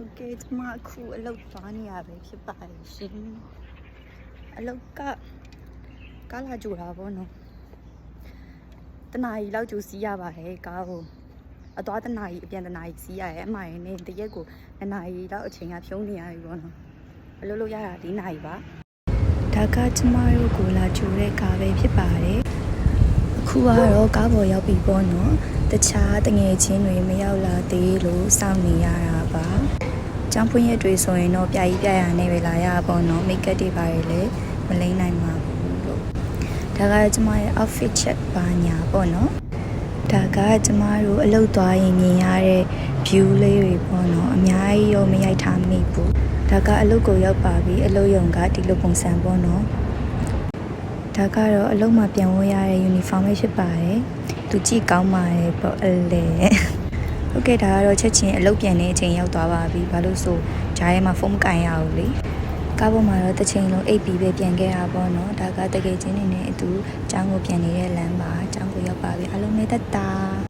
ဟုတ်ကဲ့ကျမအခုအလုပ်သွားနေရပဲဖြစ်ပါတယ်ရှင်အလုပ်ကကားလာကြိုတာပေါ့နော်တနားရီလောက်ကြိုစီးရပါတယ်ကားကိုအသွားတနားရီအပြန်တနားရီစီးရတယ်အမှန်နဲ့တရက်ကိုတနားရီလောက်အချိန်ကဖြုံးနေရပြီပေါ့နော်အလုပ်လုပ်ရတာ၄နာရီပါဒါကကျမတို့ကိုလာကြိုတဲ့ကားပဲဖြစ်ပါတယ်အ ခုကတော့ကားပေါ်ရောက်ပြီပေါ့နော်တခြားတငယ်ချင်းတွေမရောက်လာသေးလို့စောင့်နေရတာပါကျောင်းဖွင့်ရက်တွေဆိုရင်တော့ပြာကြီးပြရာနဲ့ပဲလာရပါပေါ့နော်မိတ်ကပ်တွေပါတယ်လေမလိမ့်နိုင်ပါဘူးလို့ဒါကကျမရဲ့ outfit check ပါညာပေါ့နော်ဒါကကျမတို့အလုပ်သွားရင်မြင်ရတဲ့ view လေးတွေပေါ့နော်အများကြီးရောမရိုက်ထားမိဘူးဒါကအလုပ်ကိုရောက်ပါပြီအလုပ်ရုံကဒီလိုပုံစံပေါ့နော် ဒါကတော့အလုပ်မှာပြန်ဝတ်ရတဲ့ uniform ပဲဖြစ်ပါတယ်သူကြည့်ကောင်းပါတယ်ပေါ့အလေဟုတ်ကဲ့ဒါကတော့ချက်ချင်းအလုပ်ပြန်နေအချိန်ရောက်သွားပါပြီဘာလို့ဆိုဂျားထဲမှာဖုန်းမကင်ရဘူးလေကားပေါ်မှာတော့တစ်ချိန်လုံးအိပ်ပြီးပဲပြန်ခဲ့တာပေါ့နော်ဒါကတကယ်ချင်းနေနဲ့အတူចောင်းကိုပြန်နေတဲ့လမ်းပါចောင်းကိုရောက်ပါပြီအလုံးနေတတ်တာ